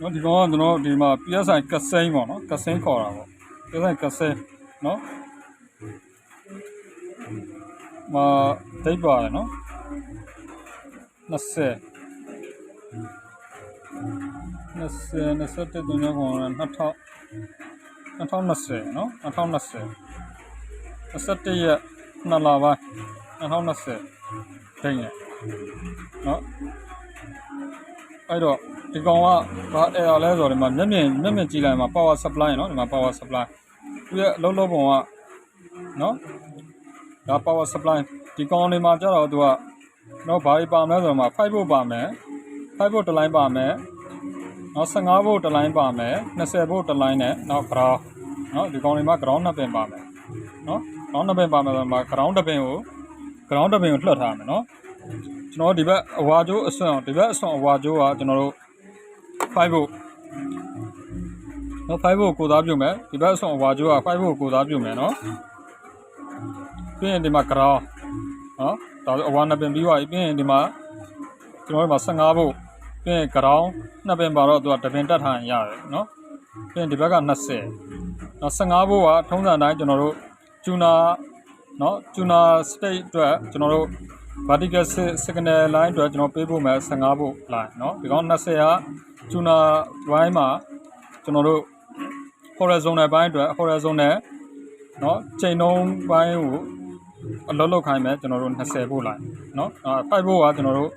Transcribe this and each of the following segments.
နော်ဒီကောင်ကကျွန်တော်ဒီမှာ PSI ကစိမ်းပေါ့နော်ကစိမ်းခေါ်တာပေါ့ PSI ကစိမ်းနော်မာတိတ်ပါတယ်နော်20 20 21တုန်းက2000 2020နော်2020 21ရက်2လပိုင်း2020ဒိန်းနဲ့နော် အဲ့တော့ဒီကောင်ကဘာအဲ့ဒါလဲဆိုတော့ဒီမှာမျက်မြင်မျက်မြင်ကြည့်လိုက်မှာ power supply နော်ဒီမှာ power supply သူရဲ့အလုံးလုံးပုံကနော်ဒါ power supply ဒီကောင်လေးမှာကျတော့သူကနော်ဘာတွေပါမလဲဆိုတော့မှာ5 volt ပါမယ်5 volt တစ်လိုင်းပါမယ်နော်15 volt တစ်လိုင်းပါမယ်20 volt တစ်လိုင်းနဲ့နောက် ground နော်ဒီကောင်လေးမှာ ground နှစ်ပင်ပါမယ်နော် ground နှစ်ပင်ပါမယ်ဆိုတော့မှာ ground တစ်ပင်ကို ground တစ်ပင်ကိုလွှတ်ထားမယ်နော် ကျွန်တော်ဒီဘက်အဝါကျိုးအစွမ်းဒီဘက်အစွမ်းအဝါကျိုးကကျွန်တော်တို့5 volt နော်5 volt ကိုသားပြုမယ်ဒီဘက်အစွမ်းအဝါကျိုးက5 volt ကိုသားပြုမယ်နော်ပြီးရင်ဒီမှာ ground နော်ဒါဆိုအဝါနှစ်ပင်ပြီးသွားပြီပြီးရင်ဒီမှာကျွန်တော်တို့မှာ15 volt ပြီးရင် ground နှစ်ပင်ပါတော့သူကတစ်ပင်တက်ထားရင်ရတယ်နော်ပြီးရင်ဒီဘက်က20နော်15 volt ကထုံးစံတိုင်းကျွန်တော်တို့ကျူနာနော်ကျူနာ state အတွက်ကျွန်တော်တို့ vertical signal line အတွက်ကျွန်တော်ပေးဖို့မယ်15 volt line เนาะဒီကောင်20က tuner line မှာကျွန်တော်တို့ horizontal ဘိုင်းအတွက် horizontal เนาะချိန်နှုံးဘိုင်းကိုအလုပ်လုပ်ခိုင်းမယ်ကျွန်တော်တို့20 volt line เนาะအဲ5 volt ကကျွန်တော်တို့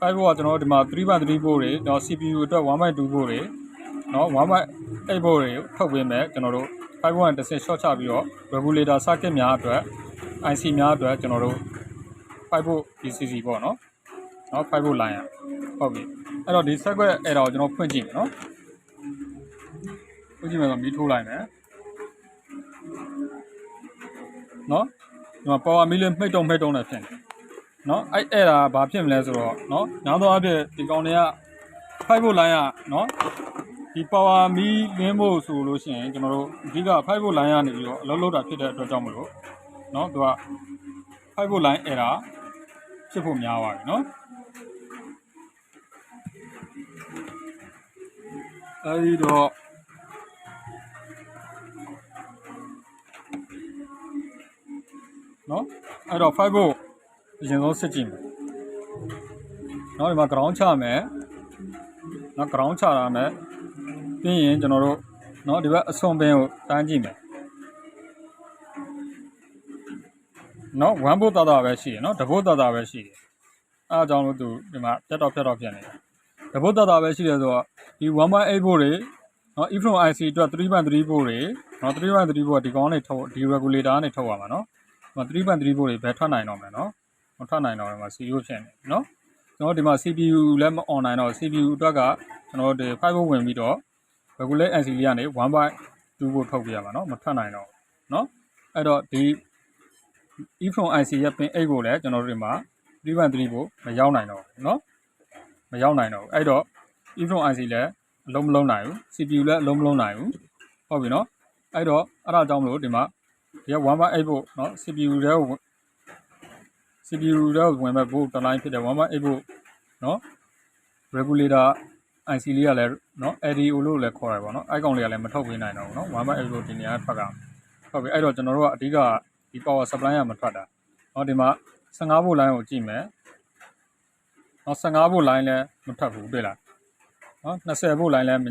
5 volt ကကျွန်တော်တို့ဒီမှာ3.3 volt တွေเนาะ CPU အတွက်1.2 volt တွေเนาะ1.8 volt တွေထုတ်ပေးမယ်ကျွန်တော်တို့5 volt တစ်ဆင့် short ချပြီးတော့ regulator circuit များအတွက် IC များအတွက်ကျွန်တော်တို့ 5 volt DCC ပေါ့နော်เนาะ5 volt line อ่ะဟုတ်ပြီအဲ့တော့ဒီ circuit အဲ့ဒါကိုကျွန်တော်ဖွင့်ကြည့်မယ်နော်ဖွင့်ကြည့်မယ်ဆိုမီးထိုးလိုက်မယ်နော်ဒီမှာ power meter မှိတ်တုံမှိတ်တုံနဲ့ဖြစ်နေနော်အဲ့အဲ့ဒါဘာဖြစ်မလဲဆိုတော့နော်ညာတော့အဖြစ်ဒီကောင်တွေက5 volt line อ่ะနော်ဒီ power မီးလင်းဖို့ဆိုလို့ရှိရင်ကျွန်တော်တို့အဓိက5 volt line ကနေပြီးတော့အလုပ်လုပ်တာဖြစ်တဲ့အတွက်ကြောင့်မလို့နော်သူက5 volt line error ဖြစ်ဖို့များပါပြီနော်အဲဒီတော့နော်အဲ့တော့ fiber ကိုအရင်ဆုံးစစ်ကြည့်မယ်နော်ဒီမှာ ground ချမယ်နော် ground ချတာနဲ့ပြီးရင်ကျွန်တော်တို့နော်ဒီဘက်အစွန်ပင်ကိုတန်းကြည့်မယ် နော်ဝမ်းဘုတ်တာတာပဲရှိတယ်နော်တဘုတ်တာတာပဲရှိတယ်အဲအကြောင်းလို့သူဒီမှာပြတ်တော့ပြတ်တော့ဖြစ်နေတာတဘုတ်တာတာပဲရှိတယ်ဆိုတော့ဒီ1.8ဘုတ်တွေနော် ifrom ic အတွက်3.3ဘုတ်တွေနော်3.3ဘုတ်ကဒီကောင်းနေထုတ်ဒီ regulator ကနေထုတ်ရမှာနော်3.3ဘုတ်တွေပဲထွက်နိုင်တော့မယ်နော်မထွက်နိုင်တော့မှာ CPU ဖြစ်နေနော်ကျွန်တော်ဒီမှာ CPU လည်းမ online တော့ CPU အတွက်ကကျွန်တော်ဒီ5ဘုတ်ဝင်ပြီးတော့ regulate IC လေးကနေ1.2ဘုတ်ထုတ်ပြရမှာနော်မထွက်နိုင်တော့နော်အဲ့တော့ဒီ Efron IC ရဲ့ pin 8ကိုလည်းကျွန်တော်တို့ဒီမှာ3.3ကိုမရောက်နိုင်တော့ဘူးเนาะမရောက်နိုင်တော့ဘူးအဲ့တော့ Efron IC လည်းအလုံးမလုံးနိုင်ဘူး CPU လည်းအလုံးမလုံးနိုင်ဘူးဟုတ်ပြီเนาะအဲ့တော့အဲ့ဒါကြောင့်မလို့ဒီမှာဒီ1.8ဖို့เนาะ CPU တဲ့ကို CPU တဲ့ဝင်မဲ့ဖို့တစ်လိုင်းဖြစ်တယ်1.8ဖို့เนาะ regulator IC လေးကလည်းเนาะ LDO လို့လည်းခေါ်ရပါတော့เนาะအဲ့ကောင်လေးကလည်းမထုတ်ပေးနိုင်တော့ဘူးเนาะ1.8ဖို့ဒီနေရာထွက်ကဟုတ်ပြီအဲ့တော့ကျွန်တော်တို့ကအဓိက ဒီ power supply ကမထွက်တာ။ဟောဒီမှာ15 volt line ကိုကြည့်မယ်။ဟော15 volt line လည်းမထွက်ဘူးတွေ့လား။ဟော20 volt line လည်း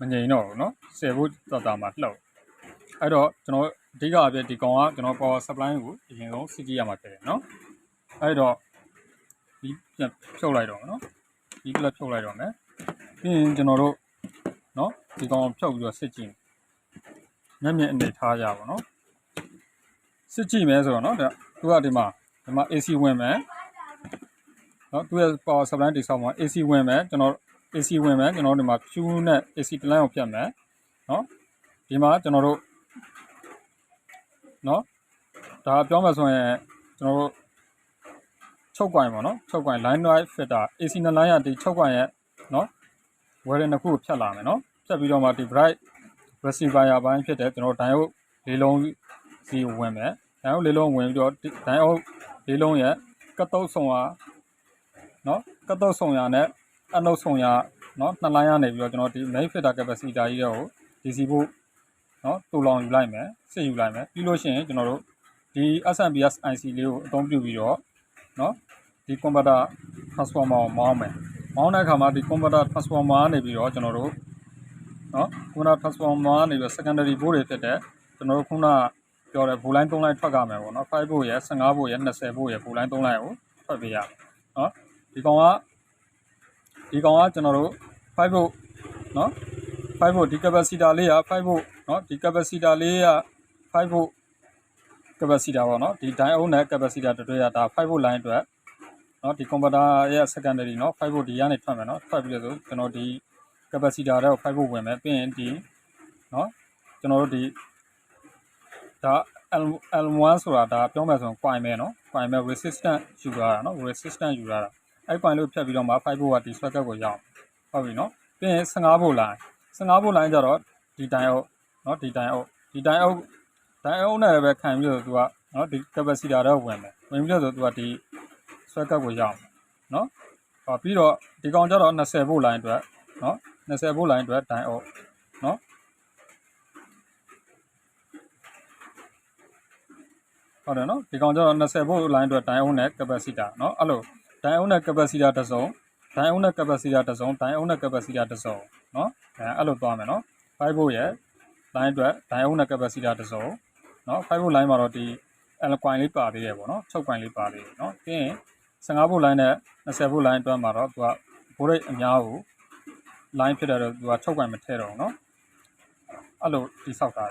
မငြိမ်တော့ဘူးနော်။10 volt တော်တာမှလှုပ်။အဲ့တော့ကျွန်တော်အဓိကအပြည့်ဒီကောင်ကကျွန်တော် power supply ကိုအရင်ဆုံးစီးကြည့်ရမှာဖြစ်တယ်နော်။အဲ့တော့ဒီပြန်ဖြုတ်လိုက်တော့နော်။ဒီကလပ်ဖြုတ်လိုက်တော့မယ်။ပြီးရင်ကျွန်တော်တို့နော်ဒီကောင်ဖြုတ်ပြီးတော့စစ်ကြည့်။မျက်မြင်အနေထားရပါတော့ စစ်ကြည့်မယ်ဆိုတော့နော်သူကဒီမှာဒီမှာ AC ဝင်မယ်နော်သူရဲ့ power supply တိဆောက်မှာ AC ဝင်မယ်ကျွန်တော် AC ဝင်မယ်ကျွန်တော်ဒီမှာ Q နဲ့ AC တလန်းအောင်ဖြတ်မယ်နော်ဒီမှာကျွန်တော်တို့နော်ဒါပြောမှဆိုရင်ကျွန်တော်တို့6ကွိုင်ပေါ့နော်6ကွိုင် line drive fitter AC နဲ့ line ရဒီ6ကွိုင်ရဲ့နော် wire နှစ်ခုကိုဖြတ်လာမယ်နော်ဖြတ်ပြီးတော့မှဒီ bright receiver ဘိုင်းဖြစ်တဲ့ကျွန်တော် diode လေးလုံး စီဝင်မယ်ဒိုင်အုပ်လေးလုံးဝင်ပြီးတော့ဒိုင်အုပ်လေးလုံးရဲ့ကတ်တုတ်ဆောင်ရနော်ကတ်တုတ်ဆောင်ရနဲ့အနှုတ်ဆောင်ရနော်နှစ်လိုင်းကနေပြီးတော့ကျွန်တော်ဒီ main filter capacitor ကြီးတွေကို DC ဖို့နော်တူလောင်ယူလိုက်မယ်စစ်ယူလိုက်မယ်ပြီးလို့ရှိရင်ကျွန်တော်တို့ဒီ SMPS IC လေးကိုအသုံးပြုပြီးတော့နော်ဒီ converter transformer ကိုမောင်းမယ်မောင်းတဲ့အခါမှာဒီ converter transformer ကနေပြီးတော့ကျွန်တော်တို့နော် converter transformer ကနေပြီးတော့ secondary board တွေဖြစ်တဲ့ကျွန်တော်တို့ခုန ပြောတဲ့ဘူလိုင်း3လိုင်းထွက်ကြမယ်ပေါ့နော်5ဘို့ရယ်15ဘို့ရယ်20ဘို့ရယ်ဘူလိုင်း3လိုင်းကိုထွက်ပေးရမယ်နော်ဒီကောင်ကဒီကောင်ကကျွန်တော်တို့5ဘို့နော်5ဘို့ဒီ capacitor လေးက5ဘို့နော်ဒီ capacitor လေးက5ဘို့ capacitor ပေါ့နော်ဒီ diode နဲ့ capacitor တို့ရတာ5 volt line အတွက်နော်ဒီ converter ရဲ့ secondary နော်5 volt ဒီကနေထွက်မယ်နော်ထွက်ပြီးတော့ဆိုကျွန်တော်ဒီ capacitor တွေကို5 volt ဝင်မယ်ပြီးရင်ဒီနော်ကျွန်တော်တို့ဒီ ဒါ L L1 ဆိုတာဒါပြောမယ်ဆိုရင် coin ပဲနော် coin ပဲ resistant ယူရတာနော် resistant ယူရတာအဲ့ coin လို့ဖြတ်ပြီးတော့မှ5 volt ကဒီ circuit ကိုရောက်ဟုတ်ပြီနော်ပြီးရင်15 volt line 15 volt line ကျတော့ဒီ diode နော်ဒီ diode ဒီ diode ဒိုင်အောင်နဲ့ပဲခံပြီးတော့သူကနော်ဒီ capacitor တော့ဝင်မယ်ဝင်ပြီးတော့သူကဒီ circuit ကိုရောက်မယ်နော်ဟောပြီးတော့ဒီကောင်ကျတော့20 volt line အတွက်နော်20 volt line အတွက်ဒိုင်အောင်နော် ဟုတ်တယ်နော်ဒီကောင်ကျတော့20 volt line အတွက်ဒိုင်အောင်နဲ့ capacitor နော်အဲ့လိုဒိုင်အောင်နဲ့ capacitor တစ်စုံဒိုင်အောင်နဲ့ capacitor တစ်စုံဒိုင်အောင်နဲ့ capacitor တစ်စုံနော်အဲအဲ့လိုသွားမယ်နော်5 volt ရဲ့ line အတွက်ဒိုင်အောင်နဲ့ capacitor တစ်စုံနော်5 volt line မှာတော့ဒီ L coin လေးပါသေးတယ်ပေါ့နော်6 coin လေးပါသေးတယ်နော်ပြီးရင်15 volt line နဲ့20 volt line အတွက်မှာတော့သူက volt အများကို line ဖြစ်တဲ့တော့သူက6 coin မထည့်တော့ဘူးနော်အဲ့လိုတိဆောက်တာ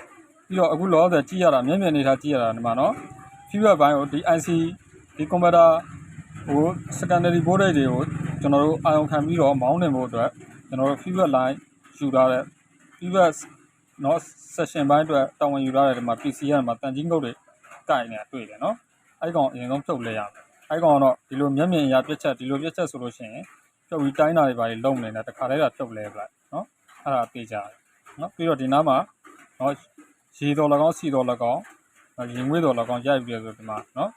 ပြီးတော့အခုလောဆယ်ကြည့်ရတာမျက်မြင်နေတာကြည့်ရတာဒီမှာနော် feedback ဘိုင်းကိုဒီ IC ဒီ converter ဟို secondary voltage တွေကိုကျွန်တော်တို့အာရုံခံပြီးတော့မောင်းနေဖို့အတွက်ကျွန်တော်တို့ feedback line ယူထားတဲ့ feedback နော် session ဘိုင်းအတွက်တာဝန်ယူထားတဲ့ဒီမှာ PC ရမှာတန်ကြီးငုတ်တွေကင်နေတာတွေ့တယ်နော်အဲ့ကောင်အရင်ဆုံးဖြုတ်လဲရမယ်အဲ့ကောင်ကတော့ဒီလိုမျက်မြင်အရာပြက်ချက်ဒီလိုပြက်ချက်ဆိုလို့ရှိရင်ဖြုတ်ပြီးတိုင်းတာတွေပါလုံနေတာတခါတည်းကဖြုတ်လဲပလိုက်နော်အဲ့ဒါသိကြတယ်နော်ပြီးတော့ဒီနားမှာနော်ရေတော်၎င်းစီတော်၎င်း ရင်ငွေတော်၎င်းရိုက်ပြီးဆိုဒီမှာနော်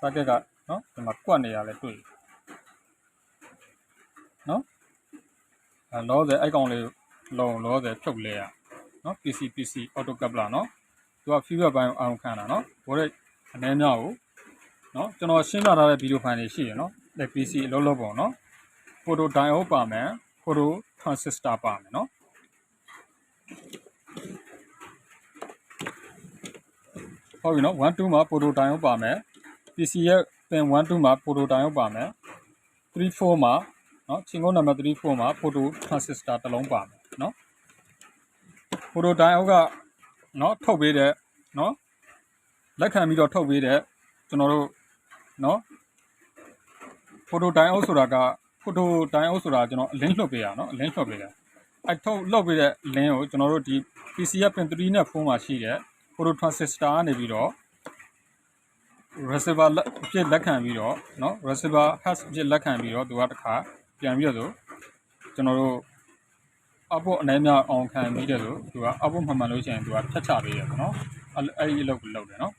socket ကနော်ဒီမှာကွက်နေရလဲတွေ့နော်အဲလောဆယ်အဲ့ကောင်လေးလုံလောဆယ်ဖြုတ်လဲရနော် PC PC auto coupler နော်သူက feedback ဘိုင်းအောင်အောင်ခံတာနော်ဘောရဲ့အနေများကိုနော်ကျွန်တော်ရှင်းပြထားတဲ့ဗီဒီယိုဖိုင်တွေရှိရနော်လက် PC အလုံးလုံးပုံနော် photo diode ပါမယ် photo transistor ပါမယ်နော် ဟုတ်ပြီနော်1 2မှာ photo diode ပါမယ် PC ရဲ့ pin 1 2မှာ photo diode ပါမယ်3 4မှာနော်ချင်းကုန်းနံပါတ်3 4မှာ photo transistor တစ်လုံးပါမယ်နော် photo diode ကနော်ထုတ်ပေးတဲ့နော်လက်ခံပြီးတော့ထုတ်ပေးတဲ့ကျွန်တော်တို့နော် photo diode ဆိုတာက photo diode ဆိုတာကျွန်တော်အလင်းလွှတ်ပေးရနော်အလင်းလွှတ်ပေးတယ်အဲထုတ်လွှတ်ပေးတဲ့လင်းကိုကျွန်တော်တို့ဒီ PC ရဲ့ pin 3နဲ့4မှာရှိတဲ့ photo transistor ကနေပြီးတော့ receiver အဖြစ်လက်ခံပြီးတော့เนาะ receiver hash အဖြစ်လက်ခံပြီးတော့သူကတခါပြန်ပြီးတော့ကျွန်တော်တို့အဖို့အနေများအောင်ခံပြီးတယ်လို့သူကအဖို့မှန်မှန်လို့ရှိရင်သူကဖြတ်ချပေးတယ်ပေါ့နော်အဲ့ဒီအလုပ်ကိုလုပ်တယ်နော်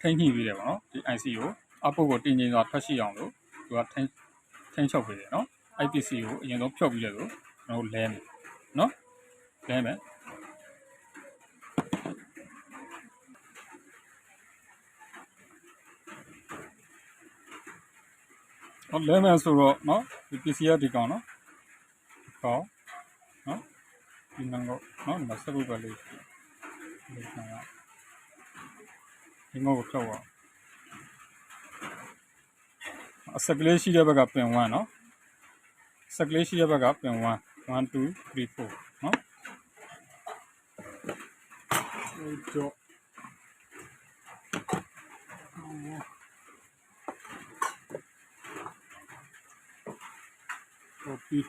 ထိန်းညှိပေးတယ်ပေါ့နော်ဒီ IC ကိုအဖို့ကိုတင်ငင်စွာထွက်ရှိအောင်လို့သူကထိန်းထိန်းချုပ်ပေးတယ်နော် IPC ကိုအရင်ဆုံးဖြုတ်ပြီးတယ်လို့ကျွန်တော်လဲမယ်နော်လဲမယ် နော်လဲမယ်ဆိုတော့နော်ဒီ PC ကဒီကောင်နော်ကောင်နော်ဒီနံကောနော်ဒီမှာစက်ပုတ်ပဲလေးဒီကောင်ကဒီငေါ့ကိုဖြောက်အောင်အဆက်ကလေးရှိတဲ့ဘက်ကပင်1နော်ဆက်ကလေးရှိတဲ့ဘက်ကပင်1 1 2 3 4နော်ဟိုတော့ copy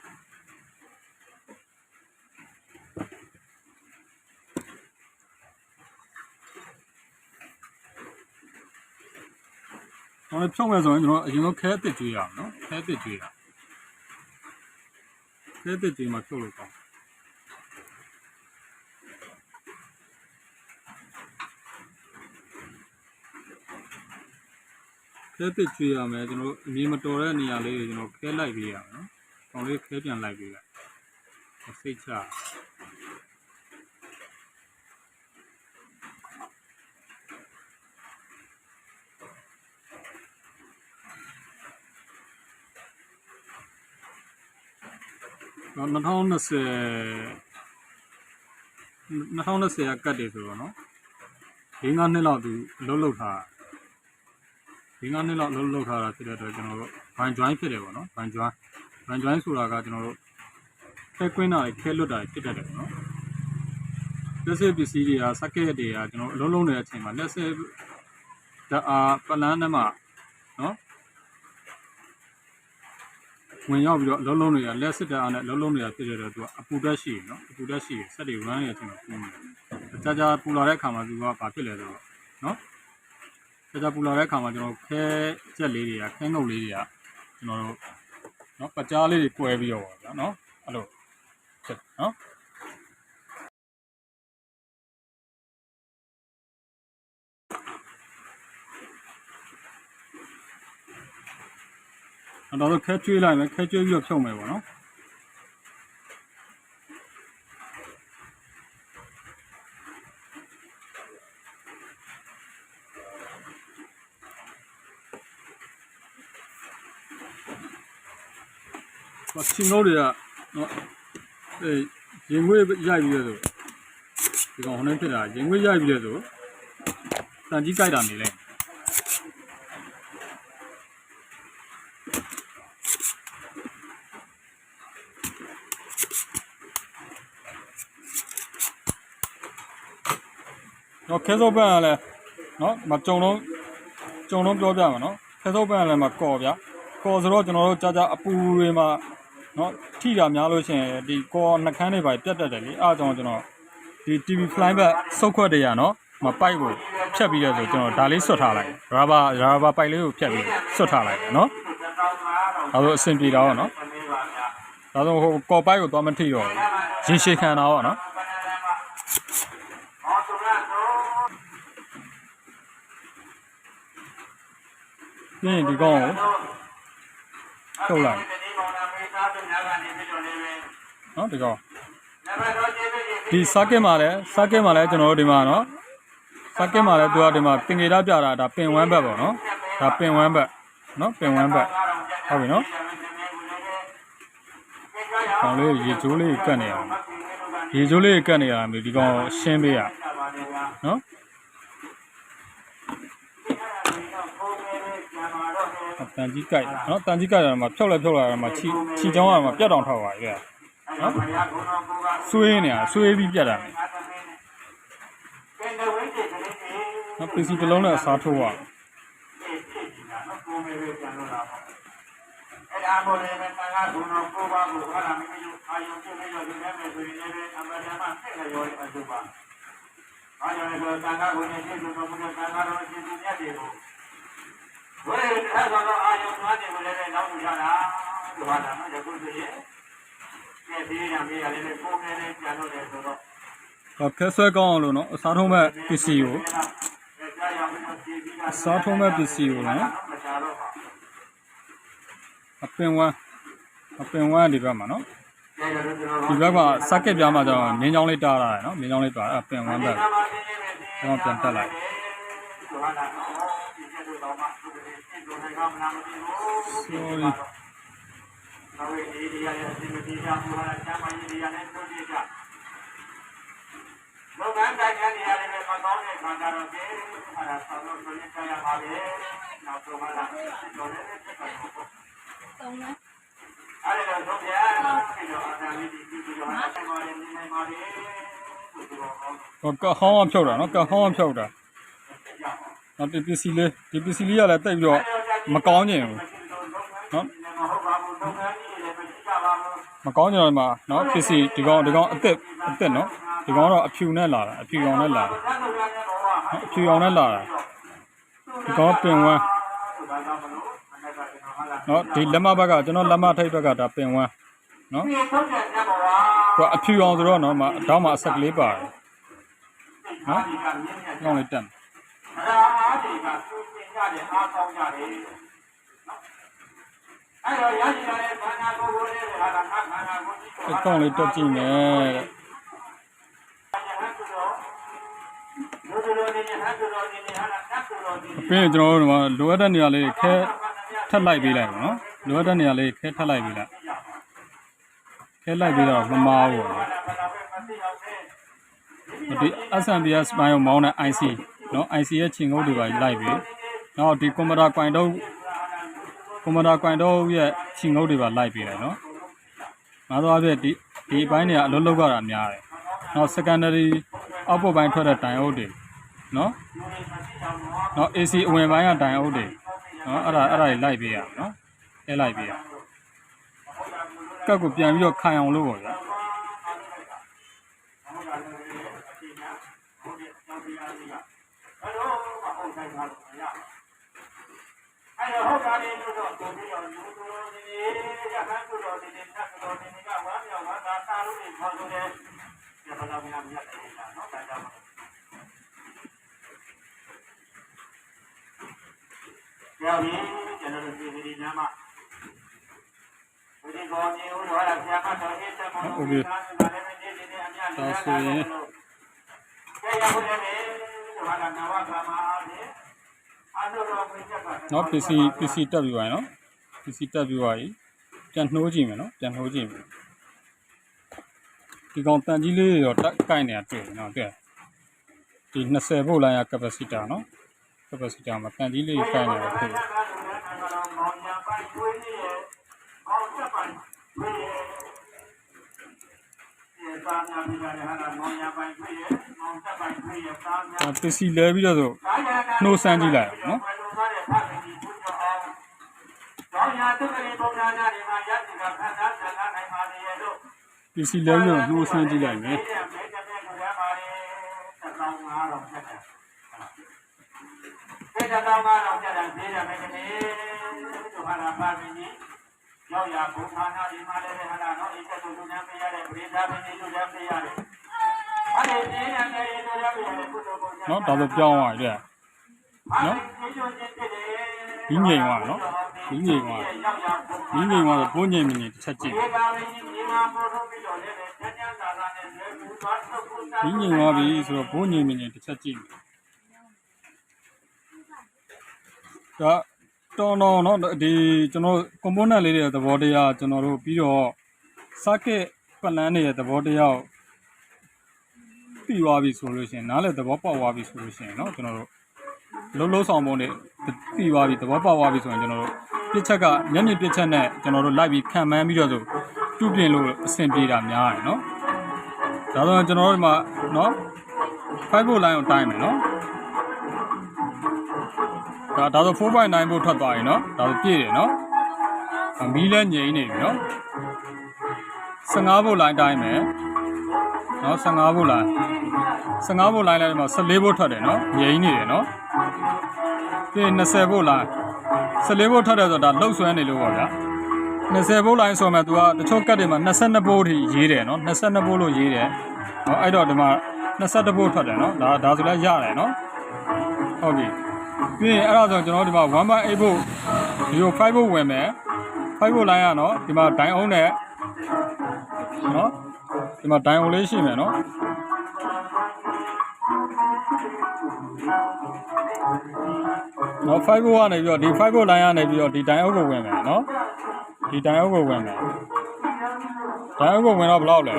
ဟောဖြုတ်မယ်ဆိုရင်ကျွန်တော်အရင်ဆုံးခဲအစ်စ်ကျွေးရအောင်နော်ခဲအစ်စ်ကျွေးရခဲအစ်စ်ကျွေးမှဖြုတ်လို့ကောင်းခဲအစ်စ်ကျွေးရမယ်ကျွန်တော်အမြင်မတော်တဲ့နေရာလေးတွေကျွန်တော်ခဲလိုက်ပေးရမယ်နော်။ ကောင်လေးခဲပြန်လိုက်ပေးလိုက်စိတ်ချတော့2020 2020ကကတ်တယ်ဆိုတော့နော်၄၅နှစ်လောက်သူအလုပ်လုပ်ထား၄၅နှစ်လောက်အလုပ်လုပ်ထားတာဖြစ်တဲ့အတွက်ကျွန်တော်တို့ ban join ဖြစ်တယ်ပေါ့နော် ban join ban join ဆိုတာကကျွန်တော်တို့ခဲကွင်းတာတွေခဲလွတ်တာတွေဖြစ်တတ်တယ်ပေါ့နော်လက်စစ်ပစ္စည်းတွေကစက်ကက်တွေကကျွန်တော်အလုံးလုံးနေတဲ့အချိန်မှာလက်စစ်ဓာတ်အားပလန်းထဲမှာနော်ဝင်ရောက်ပြီးတော့အလုံးလုံးတွေကလက်စစ်ဓာတ်အားနဲ့အလုံးလုံးတွေကဖြစ်တဲ့အတွက်သူကအပူဓာတ်ရှိတယ်နော်အပူဓာတ်ရှိတယ်စက်တွေ run ရတဲ့အချိန်မှာပူနေတယ်ကြာကြာပူလာတဲ့အခါမှာသူကဘာဖြစ်လဲဆိုတော့နော်ကြာကြာပူလာတဲ့အခါမှာကျွန်တော်ခဲချက်လေးတွေကခဲငုပ်လေးတွေကကျွန်တော်တို့ နော်ပကြားလေးတွေကွဲပြီးတော့ပါဗျာနော်အဲ့လိုဖြစ်နော်အဲ့တော့ခဲကျွေးလိုက်မယ်ခဲကျွေးပြီးတော့ဖြုတ်မယ်ပေါ့နော် မချင်းတို့တွေကနော်အဲရင်ငွေရိုက်ပြီးလဲဆိုဒီကောင်ဟိုနေဖြစ်တာရင်ငွေရိုက်ပြီးလဲဆိုတန်ကြီးကြိုက်တာနေလဲတော့ခဲစောပန်းကလည်းနော်မကြုံတော့ကြုံတော့ပြောပြမှာနော်ခဲစောပန်းကလည်းမကော်ဗျကော်ဆိုတော့ကျွန်တော်တို့ကြာကြာအပူတွေမှာ နော်ထိတာများလို့ရှိရင်ဒီကော်နှကန်းတွေပါပြတ်တတ်တယ်လေအားကြောင့်ကျွန်တော်ဒီ TV flying back စုတ်ခွက်တွေရနော်မပိုက်ကိုဖြတ်ပြီးရဆိုကျွန်တော်ဒါလေးဆွတ်ထားလိုက်ရာဘာရာဘာပိုက်လေးကိုဖြတ်ပြီးဆွတ်ထားလိုက်နော်ဒါဆိုအဆင်ပြေတာပေါ့နော်ဒါဆိုဟိုကော်ပိုက်ကိုသွားမထိတော့ဘူးရင်ရှည်ခံတာပေါ့နော်ပြီးရင်ဒီကောင်ကိုထုတ်လိုက် နော်ဒီကောင်ဒီ socket မှာလည်း socket မှာလည်းကျွန်တော်တို့ဒီမှာနော် socket မှာလည်းသူကဒီမှာပင်ကေတာပြတာဒါပင်ဝမ်းဘက်ပေါ့နော်ဒါပင်ဝမ်းဘက်နော်ပင်ဝမ်းဘက်ဟုတ်ပြီနော်ကောင်လေးရေချိုးလေးကတ်နေအောင်ရေချိုးလေးကတ်နေရတာမျိုးဒီကောင်ရှင်းပေးရနော် တန်ကြီးကြိုက်နော်တန်ကြီးကြိုက်တာမှာဖြောက်လိုက်ဖြောက်လာတာမှာချီချီချောင်းကမှာပြတ်တောင်ထောက်ပါရဲ့နော်ဆွေးနေတာဆွေးပြီးပြတ်တာနော်ပစ္စည်းတစ်လုံးနဲ့အစားထိုးရအဲ့ဒါပေါ်လည်းပဲတန်ခါဂုဏ်ကိုပါကိုဟာလာမိမိတို့အာယုံပြည့်လို့ဒီမဲ့ဆိုရင်လည်းအမှန်တမ်းဆက်လျော်တဲ့အကျိုးပါ။အားကြောင့်လည်းတန်ခါဂုဏ်ရဲ့ကျေးဇူးတော်မူတဲ့တန်ခါတော်ကျေးဇူးမြတ်တွေကို ဝိရဒ္ဓသောအာယုံသွားတယ်လည်းနောက်မှုရတာဒီမှာတော့ယခုဆိုရင်ကျေးဇူးရမေးရလည်းပုံနေနဲ့ပြန်လို့လည်းဆိုတော့တော့ခဲဆွဲကောင်းအောင်လို့နော်အစားထိုးမဲ့ပစ္စည်းကိုအစားထိုးမဲ့ပစ္စည်းကိုနော်အပင်ဝမ်းအပင်ဝမ်းဒီဘက်မှာနော်ဒီဘက်ကစက်ကက်ပြားမှာကျတော့မြင်းချောင်းလေးတားလာတယ်နော်မြင်းချောင်းလေးတားအပင်ဝမ်းဘက်ကျွန်တော်ပြန်တက်လိုက် sorry အဝိဒီဒီရရဲ့အစီအမတိကမူဟာချမ်းမကြီးဒီရနဲ့တို့ပြကြလောကတိုင်းကနေရတယ်မကောင်းတဲ့ခန္ဓာတော့ကျေဟာဆောင်းလို့ဆိုရင်ကြားရပါလေနောက်တော့မှလာတော့လည်းဖြစ်ပါတော့သုံးလားအဲ့ဒါတော့ဗျာဒီတော့အတန်လေးဒီဒီတော့ဆက်ပါလေနေနေပါလေဒီတော့ဟောဟောကဟောင်းအောင်ဖြုတ်တာနော်ကဟောင်းအောင်ဖြုတ်တာနော်ဒီပစ္စည်းလေးဒီပစ္စည်းလေးကလည်းတိတ်ပြီးတော့ မကောင်းကျင်ဘူးနော်မဟုတ်ပါဘူးလုပ်ငန်းကြီးတွေလည်းမရှိကြပါဘူးမကောင်းကြတော့မှနော်ပစ္စည်းဒီကောင်ဒီကောင်အစ်စ်အစ်စ်နော်ဒီကောင်တော့အဖြူနဲ့လာတာအဖြူကောင်နဲ့လာတာသတ်တော်ရတဲ့ဘောကနော်အဖြူကောင်နဲ့လာတာဒီကောင်ပင်ဝမ်းဒါကြောင့်မလို့အနက်ကကျွန်တော်ဟာလာနော်ဒီလက်မဘက်ကကျွန်တော်လက်မထိပ်ဘက်ကဒါပင်ဝမ်းနော်ဒီထုတ်တဲ့ညဘောကသူကအဖြူကောင်ဆိုတော့နော်မအတော့မှအဆက်ကလေးပါတယ်နော်ဒီကမြင့်မြတ်ကောင်းလေးတက်အရာအားတွေက သူပင်ကြတဲ့အားကောင်းကြတယ်အဲ့တော့ရရှိလာတဲ့ခန္ဓာကိုယ်ကိုလည်းဟာလားငါခန္ဓာကိုယ်ကြီးကိုအကောင့်လေးတက်ကြည့်မယ်တဲ့ဘုဒ္ဓတော်နေနေဟန်တော်နေနေဟာလားသတ်တော်နေနေအပြင်ကျွန်တော်တို့ဒီမှာလိုအပ်တဲ့နေရာလေးခဲထပ်လိုက်ပေးလိုက်ပါနော်လိုအပ်တဲ့နေရာလေးခဲထပ်လိုက်ပေးလိုက်ခဲလိုက်ပေးတော့မမားဘူးပေါ့နော်ဒီ SMBS ဘိုင်းကိုမောင်းတဲ့ IC နော် IC ရဲ့ချိန်ကုတ်တွေပါလိုက်ပြီး နောက်ဒီကွန်ပျူတာကွိုင်တော့ကွန်ပျူတာကွိုင်တော့ရဲ့ချိန်ကုတ်တွေပါလိုက်ပေးလိုက်နော်ငါတို့အပြည့်ဒီဒီအပိုင်းတွေကအလုံးလောက်ရတာများတယ်နောက် secondary output ဘိုင်းထွက်တဲ့တိုင်အုပ်တွေနော်နော် AC အဝင်ပိုင်းကတိုင်အုပ်တွေနော်အဲ့ဒါအဲ့ဒါတွေလိုက်ပေးရအောင်နော်အဲလိုက်ပေးရအောင်ကတ်ကိုပြန်ပြီးတော့ခိုင်အောင်လုပ်ပါဗျာ အဲ့တော့ဟု နေနေရဟန်းသူတော်နေနေသတ်တော်နေနေကဝမ်းမြောက်ဝမ်းသာသာလို့နေခေါ်ဆိုတယ်ဒီဘာသာများမြတ်တယ်နော်ဒါကြောင့်ကြောက်ရင်ကျွန်တော်တို့ဒီဒီနာမှာဘုရားကောင်းကြီးဟောတာဆရာမတော်ရေးချက်မှာဟုတ်ပြီဒါဆိုရင်ကျေရဖို့လည်းဘာသာနာဝကမှာအားဖြင့်အတုတော်ဝင်ချက်ပါနော် PC PC တက်ပြီးပါရင်နော် PC တက်ပြီးပါပြီပြန်နှိုးကြည့်မယ်နော်ပြန်နှိုးကြည့်မယ်ဒီကောင်တန်ကြီးလေးတွေတော့တက်ကိုက်နေတာတွေ့တယ်နော်တွေ့ဒီ20ဗို့လိုင်းရ capacitor နော် capacitor မှာတန်ကြီးလေးတွေကိုက်နေတာတွေ့ တယ်။ PC လဲပြီးတော့ဆိုနှိုးစမ်းကြည့်လိုက်အောင်နော်ဘောင်ညာတုတ်ကလေးပုံနာနာတွေမှာရရှိတာခန္ဓာဆန္ဒနိုင်ပါလေလို့ PC လဲပြီးတော့နှိုးစမ်းကြည့်လိုက်မယ်ဒီကမဲကမဲကိုရပါလေသတောင်းငါတော့ပြတ်တယ်။ဒီသတောင်းငါတော့ပြတ်တယ်ဒီကမဲကမဲဒီဟာလာပါမင်းကြီး ရောက်ရဘုရားနာဒီမှာလည်းဟာလာတော့ဧကတုလူနာပေးရတဲ့ပရိသတ်မင်းကြီးလူနာပေးရတယ်။အဲ့ဒီနေရာနေတို့ရပြီလေကုသိုလ်ကိုနော်ဒါဆိုပြောင်းသွားပြီတဲ့နော်ဒီငိန်သွားနော်ဒီငိန်သွားဒီငိန်သွားတော့ဘုံငိန်မနေတစ်ချက်ကြည့်ဒီကာမကြီးဒီမှာပို့ထုတ်ပြီးတော့လည်းကျန်ကျန်သာသာနဲ့လည်းဘူးသွားထုတ်ဖို့စာဒီငိန်သွားပြီဆိုတော့ဘုံငိန်မနေတစ်ချက်ကြည့်ဒါ တော်တော်နော်ဒီကျွန်တော် component လေးတွေသဘောတရားကျွန်တော်တို့ပြီးတော့ circuit plan တွေရဲ့သဘောတရားကိုပြီးသွားပြီဆိုလို့ရှိရင်နားလည်းသဘောပေါက်သွားပြီဆိုလို့ရှိရင်เนาะကျွန်တော်တို့လုံးလုံးဆောင်ပုံတွေပြီးသွားပြီသဘောပေါက်သွားပြီဆိုရင်ကျွန်တော်တို့ပြစ်ချက်ကမျက်မြင်ပြစ်ချက်နဲ့ကျွန်တော်တို့လိုက်ပြီးခံမှန်းပြီးတော့ဆိုပြုပြင်လို့အဆင်ပြေတာများတယ်เนาะဒါဆိုရင်ကျွန်တော်တို့ဒီမှာเนาะ5 volt line ကိုတိုင်းမယ်เนาะ ဒါဒါဆို4.9ဖို့ထွက်သွားရင်နော်ဒါဆိုပြည့်တယ်နော်မီးလည်းငြိမ်းနေပြီနော်15ဖို့လိုင်းတိုင်းမယ်နော်15ဖို့လိုင်း15ဖို့လိုင်းလိုက်မှာ14ဖို့ထွက်တယ်နော်ငြိမ်းနေတယ်နော်ပြီး20ဖို့လိုင်း14ဖို့ထွက်တယ်ဆိုတော့ဒါလှုပ်ဆွဲနေလို့ပေါ့ဗျာ20ဘိုးလိုင်းဆိုမှသူကတချို့ကတ်တွေမှာ22ဘိုးထိရေးတယ်နော်22ဘိုးလို့ရေးတယ်ဟောအဲ့တော့ဒီမှာ22ဘိုးထွက်တယ်နော်ဒါဒါဆိုလည်းရတယ်နော်ဟုတ်ပြီ ပြီးရင်အဲ့ဒါဆိုကျွန်တော်ဒီမှာ1.8 volt ဒီလို5 volt ဝင်မယ်5 volt လိုင်းရနော်ဒီမှာဒိုင်အောင်နဲ့နော်ဒီမှာဒိုင်အောင်လေးရှိမယ်နော်နော်5 volt ကနေပြီးတော့ဒီ5 volt လိုင်းကနေပြီးတော့ဒီဒိုင်အောင်ကိုဝင်မယ်နော်ဒီဒိုင်အောင်ကိုဝင်မယ်ဒိုင်အောင်ကိုဝင်တော့ဘယ်လောက်လဲ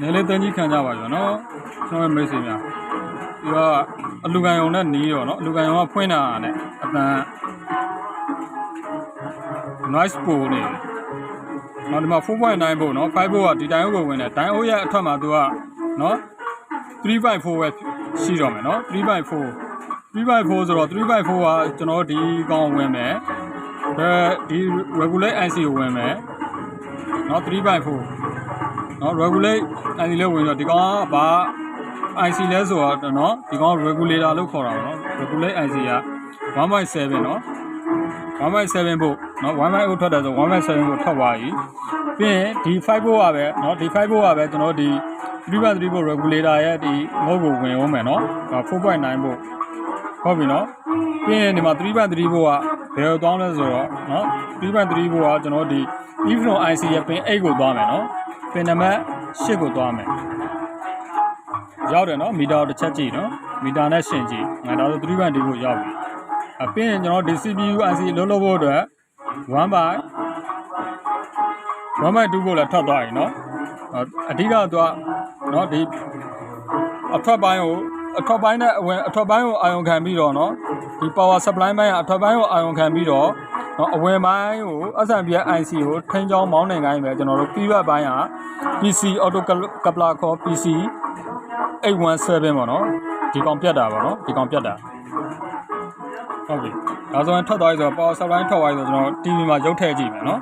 နည်းလေးတန်းကြီးခံကြပါရောနော်ကျွန်တော်ရဲ့မိတ်ဆွေများဒီကအလူကန်ယုံနဲ့နီးတော့နော်အလူကန်ယုံကဖွင့်တာနဲ့အတန် noise ပိုနေတယ် နောက်ဒီမှာ4.9ဖို့เนาะ5ဖို့ကဒီတိုင်အုပ်ကိုဝင်တယ်တိုင်အုပ်ရဲ့အထက်မှာသူကเนาะ3.4ပဲရှိတော့မယ်เนาะ3.4 3.4ဆိုတော့3.4ကကျွန်တော်ဒီကောင်ဝင်မယ်ဒါဒီ regulate IC ကိုဝင်မယ်เนาะ3.4 နော် regulate IC လဲဝင်တော့ဒီကောင်ကဘာ IC လဲဆိုတော့နော်ဒီကောင် regulator လို့ခေါ်တာပေါ့နော် regulate IC က1.7နော်1.7ဖို့နော်1.0ထွက်တယ်ဆို1.7ဖို့ထွက်သွားပြီပြီးရင်ဒီ5ဖို့ကပဲနော်ဒီ5ဖို့ကပဲကျွန်တော်ဒီ3.3ဖို့ regulator ရဲ့ဒီငုတ်ကိုဝင်အောင်မယ်နော်4.9ဖို့ဟုတ်ပြီနော်ပြီးရင်ဒီမှာ3.3ဖို့ကဘယ်လိုသွားလဲဆိုတော့နော်3.3ဖို့ကကျွန်တော်ဒီ if no IC ရဲ့ပင်8ကိုသွားမယ်နော် ပင်နံပါတ်၈ကိုသွားမယ်ရောက်တယ်နော်မီတာကိုတစ်ချက်ကြည့်နော်မီတာနဲ့ရှင်ကြည့်ငါဒါဆို3ဘန်ဒီကိုရောက်ပြီအပြင်ကျွန်တော်ဒီ CPU IC လုံးလုံးဖို့အတွက်1 by 1 by 2ကိုလည်းထပ်သွားရင်နော်အဓိကတော့နော်ဒီအထွက်ပိုင်းကိုအထွက်ပိုင်းနဲ့အဝင်အထွက်ပိုင်းကိုအာရုံခံပြီးတော့နော်ဒီ power supply ပိုင်းကအထွက်ပိုင်းကိုအာရုံခံပြီးတော့ နော်အဝယ်ပိုင်းကို SMB IC ကိုထိန်းချောင်းမောင်းနိုင်ကိုင်းပဲကျွန်တော်တို့ပြီးဘက်ပိုင်းက PC Auto Coupler ခေါ် PC 817ပေါ့နော်ဒီကောင်ပြတ်တာပေါ့နော်ဒီကောင်ပြတ်တာဟုတ်ပြီဒါဆိုရင်ထွက်သွားပြီဆိုတော့ power supply ထွက်သွားပြီဆိုတော့ကျွန်တော် TV မှာရုပ်ထည့်ကြည့်မယ်နော်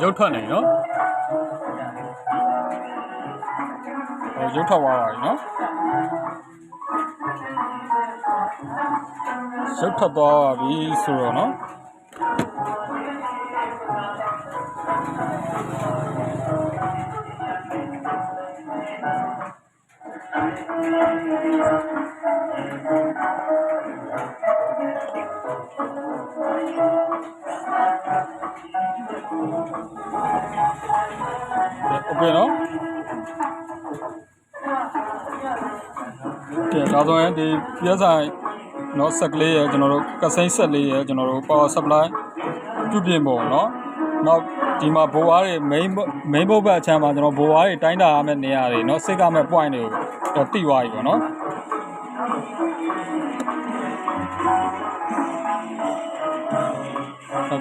ရုပ်ထွက်နေနော်ဟိုရုပ်ထွက်သွားပါပြီနော်ရုပ်ထွက်သွားပါပြီဆိုတော့နော် โอเคနော်ကဲဒါဆိုရင်ဒီပြဿနာနော်ဆက်ကလေးရယ်ကျွန်တော်တို့ကစိမ့်ဆက်လေးရယ်ကျွန်တော်တို့ power supply ပြုပြင်ပုံနော်နောက်ဒီမှာဘိုဝါးတွေ main main ဘုတ်ဘက်အချမ်းမှာကျွန်တော်ဘိုဝါးတွေတိုင်းတာရမယ့်နေရာတွေနော်စိတ်ကမဲ့ point တွေကိုတော့တိသွားပြီပေါ့နော်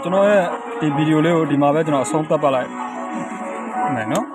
ကျွန်တော်ရဲ့ ဒီဗီဒီယိုလေးကိုဒီမှာပဲကျွန်တော်အဆုံးသတ်ပတ်လိုက်မယ်နော်